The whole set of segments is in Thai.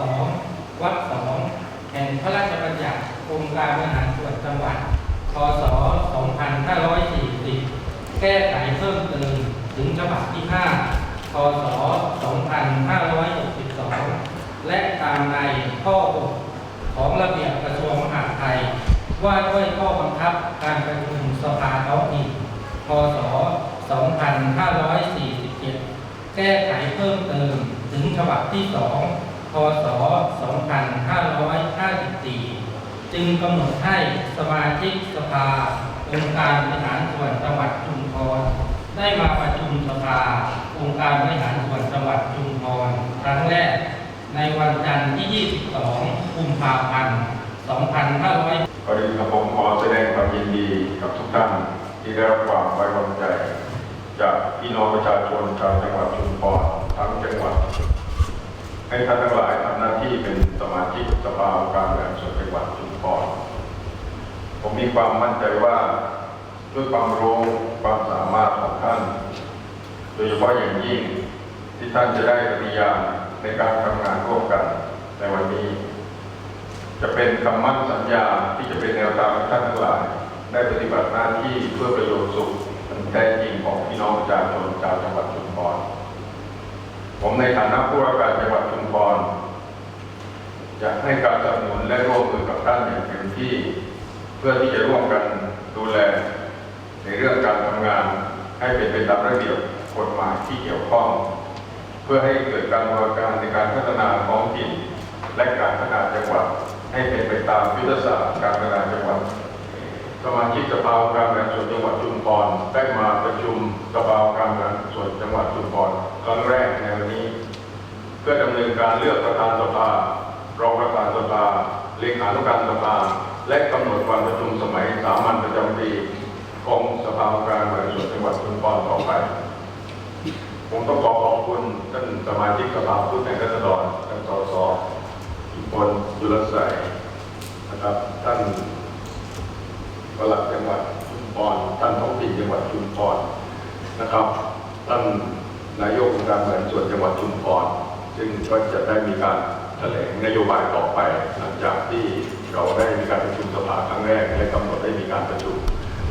22วรรค2แห่งพระราชบัญญัติองค์การบริหารส่วนจังหวัดพศ 2540 แก้ไขเพิ่มเติมถึงฉบับที่ 5 พศ 2562 และตามในข้อ 6 ของระเบียบกระทรวงมหาดไทย ว่าด้วยข้อบังคับการประชุมสภาท้องถิ่น พศ 2547 แก้ไขเพิ่มเติมถึงฉบับที่ 2 พศ 2554 จึงกำหนดให้สมาชิกสภาองค์การบริหารส่วนจังหวัดชุมพรได้มาประชุมสภาองค์การบริหารส่วนจังหวัดชุมพรครั้งแรก ในวันจันทร์ที่ 22 กุมภาพันธ์ 2500ก่อนอื่นครับผมขอแสดงความยินดีกับทุกท่านที่ได้รับความไว้วางใจ จากพี่น้องประชาชนชาวจังหวัดชุมพร ให้ท่านทั้งหลายทำหน้าที่เป็นสมาชิกสภาองค์การบริหารส่วนจังหวัดชุมพรผมมีความมั่นใจว่าด้วยความรู้ความสามารถของท่าน โดยเฉพาะอย่างยิ่งที่ท่านจะได้ปฏิญาณในการทำงานร่วมกันในวันนี้ จะเป็นคำมั่นสัญญาที่จะเป็นแนวทางให้ท่านทั้งหลาย ได้ปฏิบัติหน้าที่เพื่อประโยชน์สุขแท้จริงของพี่น้องประชาชนชาวจังหวัดชุมพร ผมในฐานะผู้ว่าการจังหวัดชุมพรจะ ให้การสนับสนุนและร่วมมือกับท่านอย่างเต็มที่ เพื่อที่จะร่วมกันดูแล ในเรื่องการทำงานให้เป็นไปตามระเบียบกฎหมายที่เกี่ยวข้อง เพื่อให้เกิดการบริการในการพัฒนาท้องถิ่น และการพัฒนาจังหวัดให้เป็นไปตามยุทธศาสตร์การพัฒนาจังหวัดสมาชิกสภาการบริหารส่วนจังหวัดชุมพรได้มาประชุมสภาการบริหารส่วนจังหวัดชุมพรครั้งแรกในวันนี้ เพื่อดำเนินการเลือกประธานสภา รองประธานสภาเลขานุการสภาและกำหนดวันประชุมสมัยสามัญประจำปีของสภาองค์การบริหารส่วนจังหวัดชุมพรต่อไปผมต้องขอขอบคุณท่านสมาชิกสภาผู้แทนราษฎรท่านสสทุกคนยุรศัยนะครับ ท่านปลัดจังหวัดชุมพรท่านท้องถิ่นจังหวัดชุมพรนะครับ ท่านนายกองค์การบริหารส่วนจังหวัดชุมพรซึ่งก็จะได้มีการ แถลงนโยบายต่อไป หลังจากที่เราได้มีการประชุมสภาครั้งแรกและกำหนดได้มีการประชุม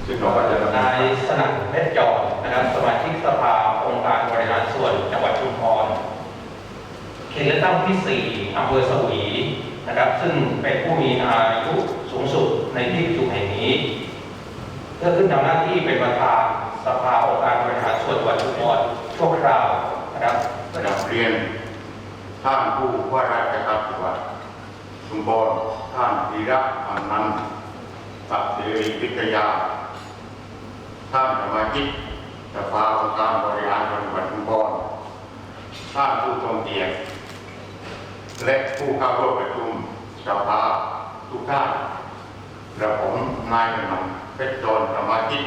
ซึ่งเราก็จะดำเนินนายการสนั่นเพชรจอดนะครับสมาชิกสภาองค์การบริหารส่วนจังหวัดชุมพรเขตเลือกตั้งที่ 4อำเภอสวีนะครับซึ่งเป็นผู้มีอายุสูงสุดในที่ประชุมแห่งนี้เพื่อขึ้นทำหน้าที่เป็นประธานสภาองค์การบริหารส่วนจังหวัดชุมพรชั่วคราวนะครับระดับเรียน ท่านผู้ว่าราชการจังหวัดชุมพรท่านธีระอานันต์สัตย์เสรีวิทยา ท่านสมาชิกสภาองค์การบริหารจังหวัดชุมพรท่านผู้ทรงเกียรติและผู้เข้าร่วมประชุมสภาทุกท่านและผมนายกำนันเพชรจรสมาชิก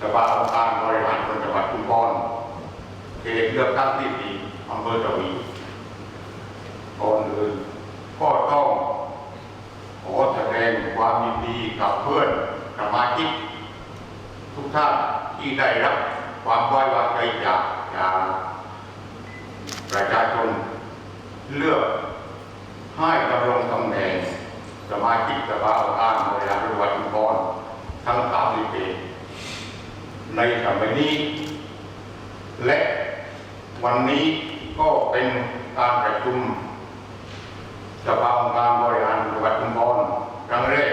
สภาองค์การบริหารจังหวัดชุมพรเขตเลือกตั้งที่สี่อำเภอตะวีก่อนอื่นก็ต้องขอแสดงความยินดีกับเพื่อนสมา ชิกทุกท่านที่ได้รับความไว้วางใจจากจากประชาชนเลือกให้ดำรงตำแหน่งสมาชิกสภาองค์การบริหารจังหวัดชุมพรทั้งสามสิบเอ็ดในสมัยนี้ และวันนี้ก็เป็นการประชุมสภาองค์การบริหารจังหวัดชุมพรครั้งแรก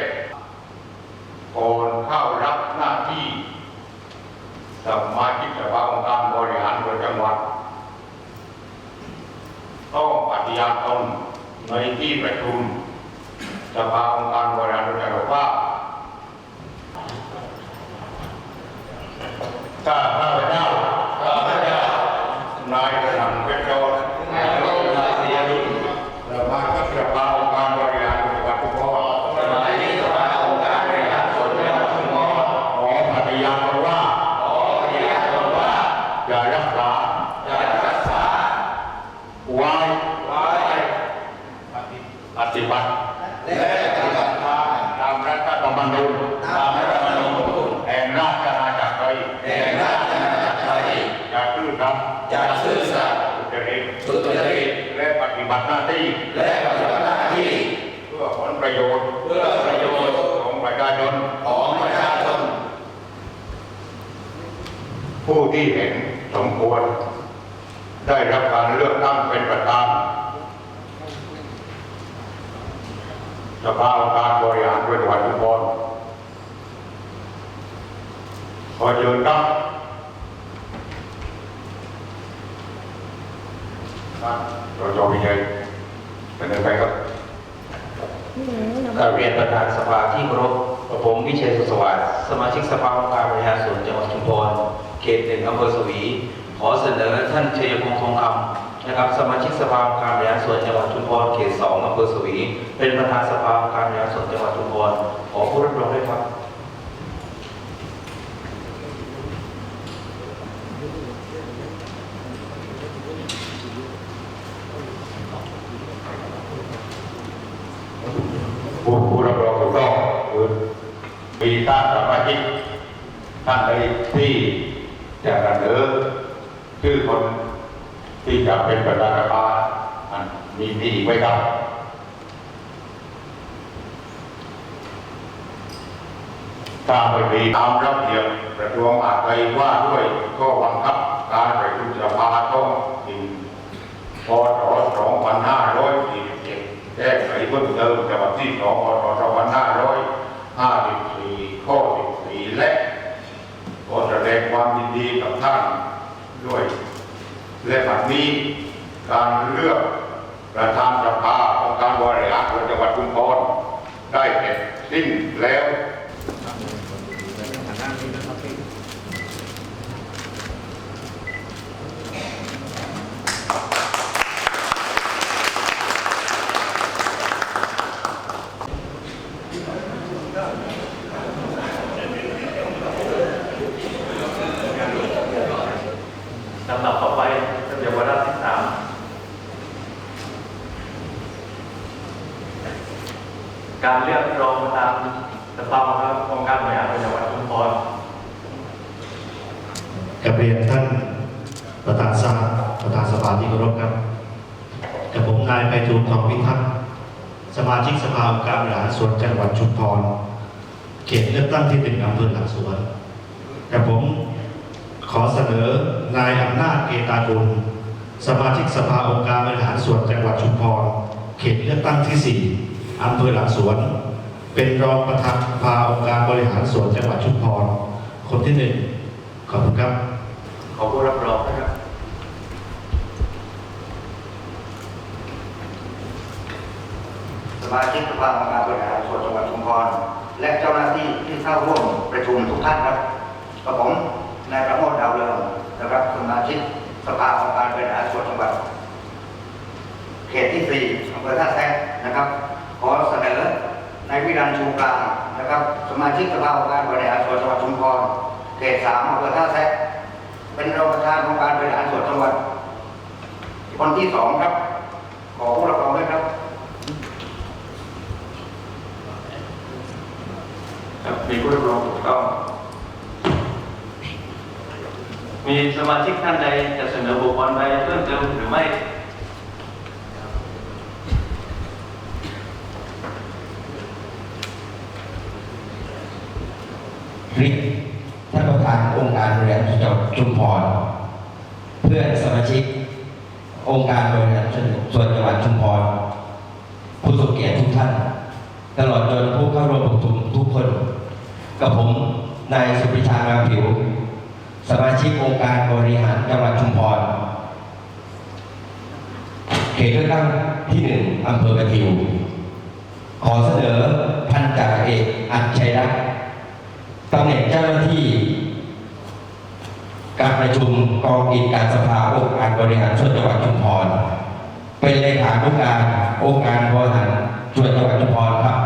อนเข้ารับหน้าที่ สมาชิกสภาองค์การบริหารส่วนจังหวัดต้องปฏิญาณตนในที่ประชุมสภาองค์การบริหารส่วนจังหวัดว่าถ้าพเจ้านายกระหน่ำเพชรโรจน์นายกนายเสียรุ่นสมาชิกสภาองค์การบริหารจังหวัดชุมพรสมาชิกสภาองค์การบริหารส่วนจังหวัดชุมพรขอปฏิญาณตนว่าขอปฏิญาณตนว่าจะรักษาจะรักษาไว้ไว้ปฏิบัติและปฏิบัติตามรัฐธรรมนูญตามรัฐธรรมนูญแห่งราชอาณาจักร สุจริตและปฏิบัติหน้าที่ และปฏิบัติหน้าที่ เพื่อผลประโยชน์ เพื่อประโยชน์ของประชาชนของประชาชน ผู้ที่เห็นสมควร ได้รับการเลือกตั้งเป็นประธานสภาองค์การบริหารส่วนจังหวัดชุมพรขอเชิญครับ ท่านรจวินัยเป็นยังไงครับกราบเรียนประธานสภาที่เคารพกับผมวิเชียรสุขสวัสดิ์สมาชิกสภาองค์การบริหารส่วนจังหวัดชุมพรเขตหนึ่งอำเภอสวี ขอเสนอท่านชัยพงษ์ทองคำนะครับ สมาชิกสภาองค์การบริหารส่วนจังหวัดชุมพรเขตสองอำเภอสวี เป็นประธานสภาองค์การบริหารส่วนจังหวัดชุมพรขอผู้รับรองด้วยครับ ผู้ผู้รับรองถูกต้องคือมีท่านสมาชิกท่านใดที่จะเสนอชื่อคนที่จะเป็นประธานสภาอันมีมีอีกไหมครับถ้าไม่มีตามระเบียบกระทรวงมหาดไทยว่าด้วยก็บังคับการประชุมสภาต้องมี พศ2547แก้ไขเพิ่มเติมฉบับที่2พศ2554ข้อ14และขอแสดงความยินดีกับท่านด้วย และบัดนี้การเลือกประธานสภาองค์การบริหารจังหวัดชุมพรได้เสร็จสิ้นแล้ว ลำดับต่อไประเบียบวาระที่สามการเลือกรองประธานสภาองค์การบริหารส่วนจังหวัดชุมพร กับเรียนท่านประธานสภาประธานสภาที่เคารพครับกับผมนายไพฑูรย์ทองพิทักษ์สมาชิกสภาองค์การบริหารส่วนจังหวัดชุมพรเขตเลือกตั้งที่หนึ่งอำเภอหลักสวนกับผมขอเสนอนายอำนาจเกตากุลสมาชิกสภาองค์การบริหารส่วนจังหวัดชุมพรเขตเลือกตั้งที่สี่อำเภอหลักสวน เป็นรองประธานสภาองค์การบริหารส่วนจังหวัดชุมพร คนที่หนึ่ง ขอบคุณครับ ขอผู้รับรองนะครับ สมาชิกสภาองค์การบริหารส่วนจังหวัดชุมพร และเจ้าหน้าที่ที่เข้าร่วมประชุมทุกท่านครับกับผมนายประโมทดาวเรืองนะครับสมาชิกสภาองค์การบริหารส่วนจังหวัด เขตที่สี่อำเภอท่าแซะนะครับ ขอเสนอนายวิรันชูกลางนะครับ สมาชิกสภาองค์การบริหารส่วนจังหวัดชุมพร เขตสามอำเภอท่าแซะเป็นรองประธานองค์การบริหารส่วนจังหวัดคนที่สองครับ ขอผู้รับรองด้วยครับครับมีผู้รับรองถูกต้องมีสมาชิกท่านใดจะเสนอบุคคลใดเพิ่มเติมหรือไม่ริก ท่านประธานองค์การบริหารจังหวัดชุมพร เพื่อนสมาชิก องค์การบริหารส่วนจังหวัดชุมพร ผู้ทรงเกียรติทุกท่าน ตลอดจนผู้เข้าร่วมประชุมทุกคน กับผมนายสุพิชางามผิว สมาชิกองค์การบริหารจังหวัดชุมพร เขตเลือกตั้งที่หนึ่งอำเภอกระทิว ขอเสนอพันจ่าเอกอัจชัยรัตน์ ตำแหน่งเจ้าหน้าที่ การประชุมกองกิจการสภาองค์การบริหารส่วนจังหวัดชุมพร เป็นเลขานุการองค์การบริหารส่วนจังหวัดชุมพรครับ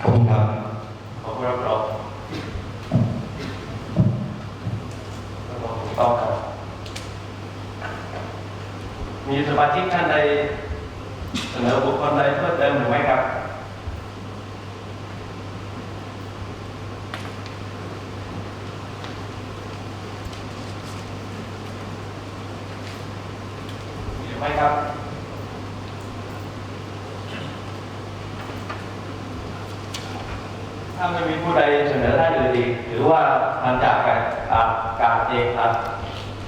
ขอบคุณครับ ขอรับรองรับรองต้องครับ มีสมาชิกท่านใดเสนอบุคคลใดเพิ่มเติมหรือไม่ครับ ไหมครับ ถ้าไม่มีผู้ใดเสนอท่านอื่นอีกหรือว่ามันจากการอ่าการเอกครับ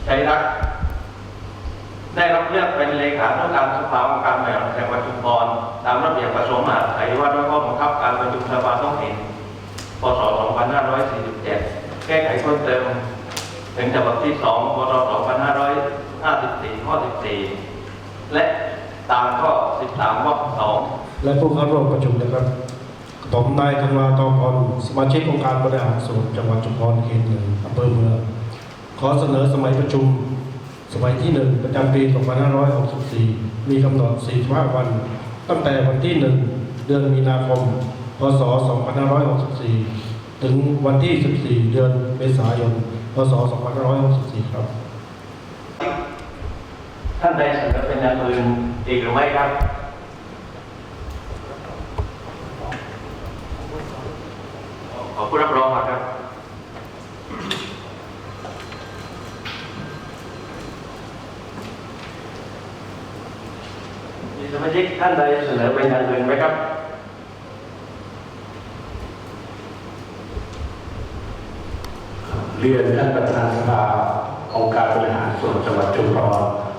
ใจรัก ได้รับเลือกเป็นเลขานุการสภาองค์การบริหารจังหวัดชุมพรตามระเบียบกระทรวงมหาดไทยว่าด้วยข้อบังคับการประชุมสภาท้องถิ่นพศ 2547 แก้ไขเพิ่มเติมถึงฉบับที่ 2 พศ 2554 ข้อ 14 ตามข้อ13วรรค2และผู้เข้าร่วมประชุมนะครับผมนายธันวาตองพรสมาชิกองค์การบริหารส่วนจังหวัดชุมพรเขตหนึ่งอำเภอเมืองขอเสนอสมัยประชุม สมัยที่หนึ่งประจำปี2564 มีกำหนด 45 วัน ตั้งแต่วันที่1เดือนมีนาคม พศ 2564 ถึงวันที่ 14 เดือนเมษายน พศ 2564 ครับ ท่านใดเสนอเป็นอย่างอื่น อีกหรือไม่ครับ ขอผู้รับรองมาครับมีสมาชิกท่านใดเสนอเป็นอย่างอื่นไหมครับเรียนท่านประธานสภาองค์การบริหารส่วนจังหวัดชุมพร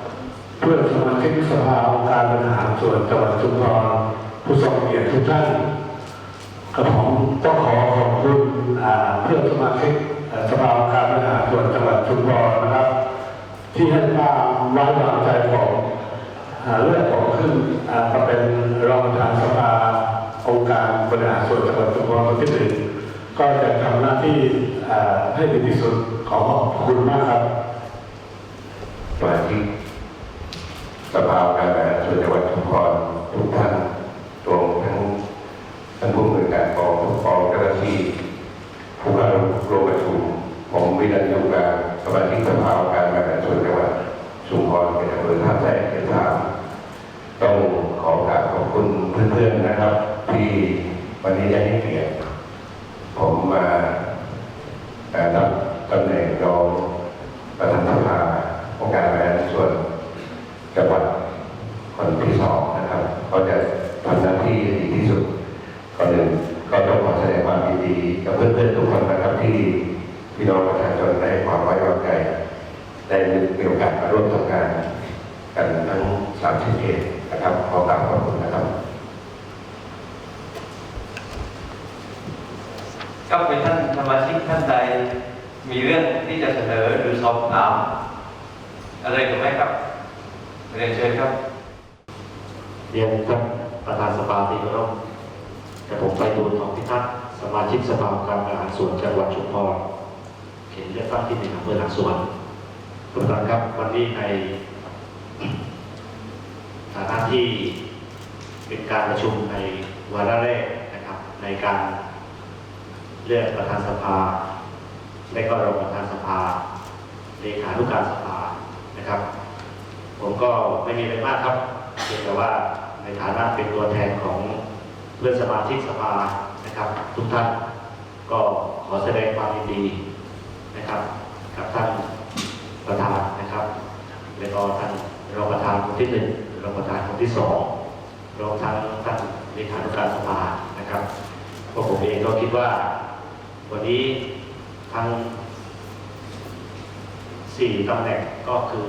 เพื่อสมาชิกสภาองค์การบริหารส่วนจังหวัดชุมพรผู้ทรงเกียรติทุกท่านกระผมต้องขอขอบคุณเพื่อนสมาชิกสภาองค์การบริหารส่วนจังหวัดชุมพรนะครับ ที่ให้ความไว้วางใจผมอ่าเลือกผมขึ้นมาเป็นรองประธานสภาองค์การบริหารส่วนจังหวัดชุมพรคนที่หนึ่งก็จะทำหน้าที่ให้ดีที่สุดขอขอบคุณมากครับสมาชิก สภาการบริหารส่วนจังหวัดชุมพรทุกท่านรวมทั้งท่านผู้อำนวยการกองทุกกองเจ้าหน้าที่ผู้เข้าร่วมประชุมผมวิรันยูการสมาชิกสภาการบริหารส่วนจังหวัดชุมพรเป็นอำเภอท่าแซะเขตสามต้องขอกราบขอบคุณเพื่อนๆนะครับ ที่วันนี้ได้ให้เกียรติผมมาเอ่อรับตำแหน่งรอง ประธานสภาองค์การบริหารส่วนจังหวัดคนที่สองนะครับก็จะทำหน้าที่ให้ดีที่สุดก่อนหนึ่งก็ต้องขอแสดงความยินดีกับเพื่อนๆทุกคนนะครับที่พี่น้องประชาชนได้ความไว้วางใจได้มีโอกาสมาร่วมทำงานกันทั้งสามสิบเขตนะครับขอกราบขอบคุณนะครับ ก็เป็นท่านสมาชิกท่านใด มีเรื่องที่จะเสนอหรือสอบถามอะไรหรือไม่ครับเรียนเชิญครับ เรียนท่านประธานสภาที่เคารพกระผมไปดูลทองพิทักษ์สมาชิกสภาการบริหารส่วนจังหวัดชุมพรเขตเลือกตั้งที่หนึ่งอำเภอหลังสวนทุกท่านครับวันนี้ในฐานะที่เป็นการประชุมในวาระแรกนะครับในการ เลือกประธานสภาและก็รองประธานสภาเลขานุการสภานะครับ ผมก็ไม่มีอะไรมากครับเพียงแต่ว่าในฐานะเป็นตัวแทนของเพื่อนสมาชิกสภานะครับ ทุกท่านก็ขอแสดงความยินดีนะครับ กับท่านประธานนะครับ และก็ท่านรองประธานคนที่หนึ่งรองประธานคนที่สองรวมทั้งท่านเลขานุการสภานะครับพวกผมเองก็คิดว่า วันนี้ทั้งสี่ตำแหน่งก็คือ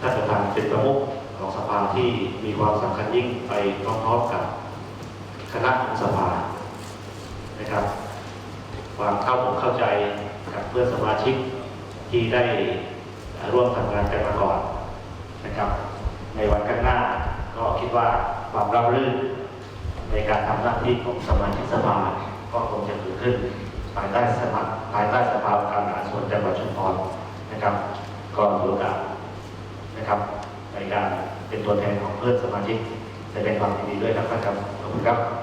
ท่านประธานเป็นประมุขของสภาที่มีความสำคัญยิ่งไปพร้อมๆกับคณะของสภานะครับ ความเข้าอกเข้าใจกับเพื่อนสมาชิกที่ได้ร่วมทำงานกันมาก่อนนะครับ ในวันข้างหน้าก็คิดว่าความราบรื่นในการทำหน้าที่ของสมาชิกสภา ก็คงจะเกิดขึ้นภายใต้สมัครภายใต้สภาองการหาส่วนจังหวัดชุมพรนะครับ ก็ถือโอกาสนะครับในการเป็นตัวแทนของเพื่อนสมาชิกแสดงความยินดีด้วยนะครับขอบคุณครับ